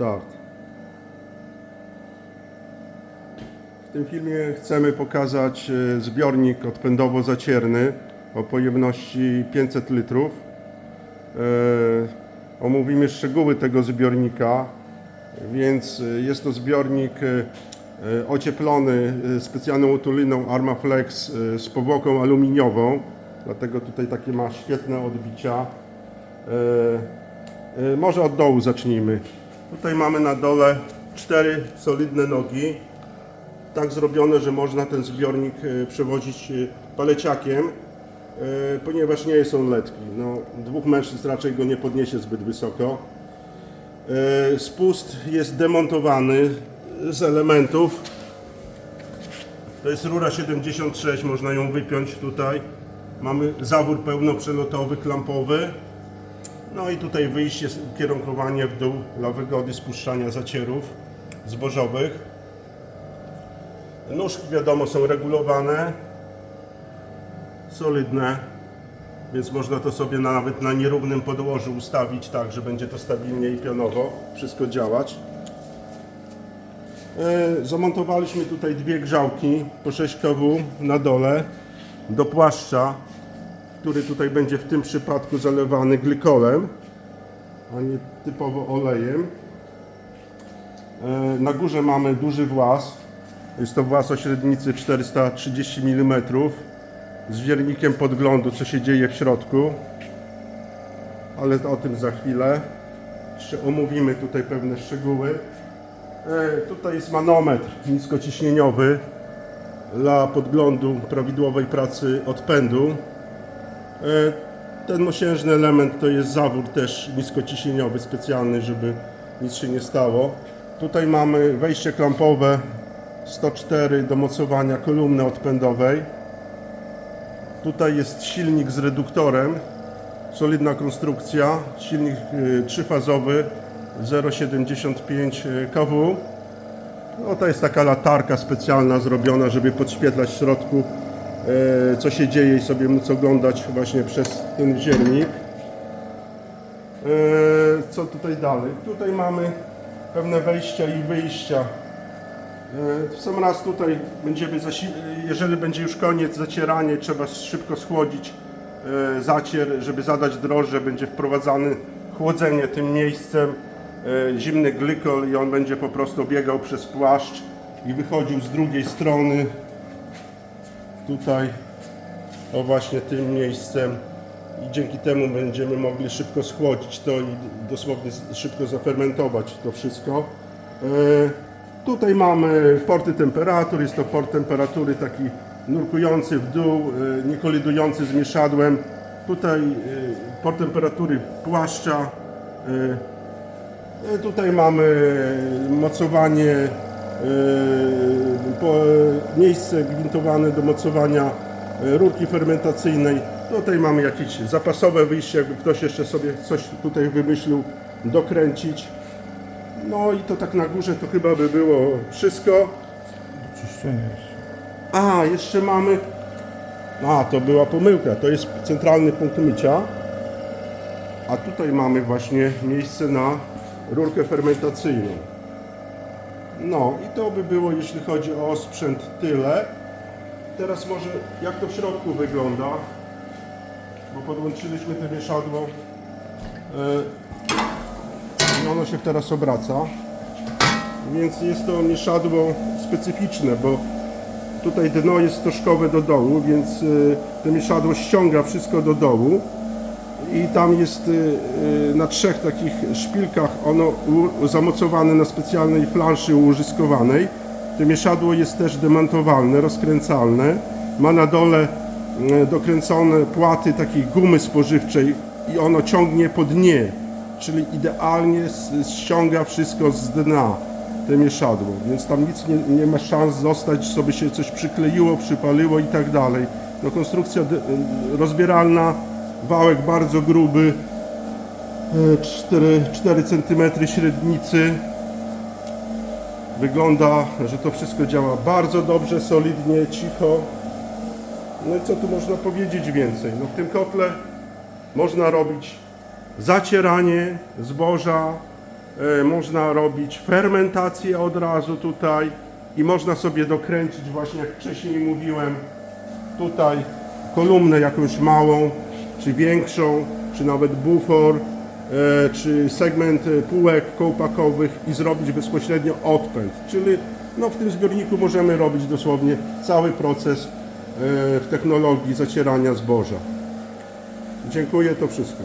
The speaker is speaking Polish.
Start. W tym filmie chcemy pokazać e, zbiornik odpędowo-zacierny o pojemności 500 litrów. E, Omówimy szczegóły tego zbiornika, więc e, jest to zbiornik ocieplony specjalną otuliną Armaflex z powłoką aluminiową, dlatego tutaj takie ma świetne odbicia. Może od dołu zacznijmy. Tutaj mamy na dole cztery solidne nogi, tak zrobione, że można ten zbiornik e, przewozić e, paleciakiem, e, ponieważ nie jest on letki. No, dwóch mężczyzn raczej go nie podniesie zbyt wysoko. Spust jest demontowany z elementów. To jest rura 76, można ją wypiąć tutaj. Mamy zawór pełnoprzelotowy, klampowy. No i tutaj wyjście, kierunkowanie w dół dla wygody spuszczania zacierów zbożowych. Nóżki wiadomo są regulowane, solidne, więc można to sobie na, nawet na nierównym podłożu ustawić tak, że będzie to stabilnie i pionowo wszystko działać. E, Zamontowaliśmy tutaj dwie grzałki po 6 kW na dole do płaszcza, który tutaj będzie w tym przypadku zalewany glykolem, a nie typowo olejem. E, Na górze mamy duży włas. Jest to włas o średnicy 430 mm z wiernikiem podglądu, co się dzieje w środku. Ale o tym za chwilę. Jeszcze omówimy tutaj pewne szczegóły. E, Tutaj jest manometr niskociśnieniowy dla podglądu prawidłowej pracy odpędu. E, Ten mosiężny element to jest zawór też niskociśnieniowy specjalny, żeby nic się nie stało. Tutaj mamy wejście klampowe 104 do mocowania kolumny odpędowej. Tutaj jest silnik z reduktorem, solidna konstrukcja, silnik y, trzyfazowy 0,75 kW. No to jest taka latarka specjalna zrobiona, żeby podświetlać w środku co się dzieje i sobie móc oglądać właśnie przez ten ziernik. E, Co tutaj dalej? Tutaj mamy pewne wejścia i wyjścia. E, W sam raz tutaj będziemy, jeżeli będzie już koniec zacieranie, trzeba szybko schłodzić e, zacier, żeby zadać drożdże, będzie wprowadzane chłodzenie tym miejscem, e, zimny glykol i on będzie po prostu biegał przez płaszcz i wychodził z drugiej strony tutaj o właśnie tym miejscem i dzięki temu będziemy mogli szybko schłodzić to i dosłownie szybko zafermentować to wszystko. E, Tutaj mamy porty temperatur, jest to port temperatury taki nurkujący w dół, e, nie kolidujący z mieszadłem. Tutaj e, port temperatury płaszcza. Tutaj mamy mocowanie, miejsce gwintowane do mocowania e, rurki fermentacyjnej. Tutaj mamy jakieś zapasowe wyjście, jakby ktoś jeszcze sobie coś tutaj wymyślił dokręcić. No i to tak na górze to chyba by było wszystko. Czyszczenie. A, jeszcze mamy. A, to była pomyłka. To jest centralny punkt mycia. A tutaj mamy właśnie miejsce na rurkę fermentacyjną. No i to by było, jeśli chodzi o sprzęt, tyle. Teraz może jak to w środku wygląda, bo podłączyliśmy to mieszadło. E, I ono się teraz obraca. Więc jest to mieszadło specyficzne, bo Tutaj dno jest stożkowe do dołu, więc y, to mieszadło ściąga wszystko do dołu i tam jest y, na trzech takich szpilkach ono u, zamocowane na specjalnej planszy ułożyskowanej. To mieszadło jest też demontowalne, rozkręcalne. Ma na dole y, dokręcone płaty takiej gumy spożywczej i ono ciągnie po dnie, czyli idealnie ściąga wszystko z dna te mieszadło, więc tam nic nie, nie ma szans zostać, żeby się coś przykleiło, przypaliło i tak dalej. No konstrukcja de- rozbieralna, wałek bardzo gruby, 4, 4 cm średnicy. Wygląda, że to wszystko działa bardzo dobrze, solidnie, cicho. No i co tu można powiedzieć więcej? No w tym kotle można robić zacieranie zboża, E, Można robić fermentację od razu tutaj i można sobie dokręcić właśnie jak wcześniej mówiłem tutaj kolumnę jakąś małą, czy większą, czy nawet bufor, czy segment e, półek kołpakowych i zrobić bezpośrednio odpęd. Czyli no, w tym zbiorniku możemy robić dosłownie cały proces e, w technologii zacierania zboża. Dziękuję, to wszystko.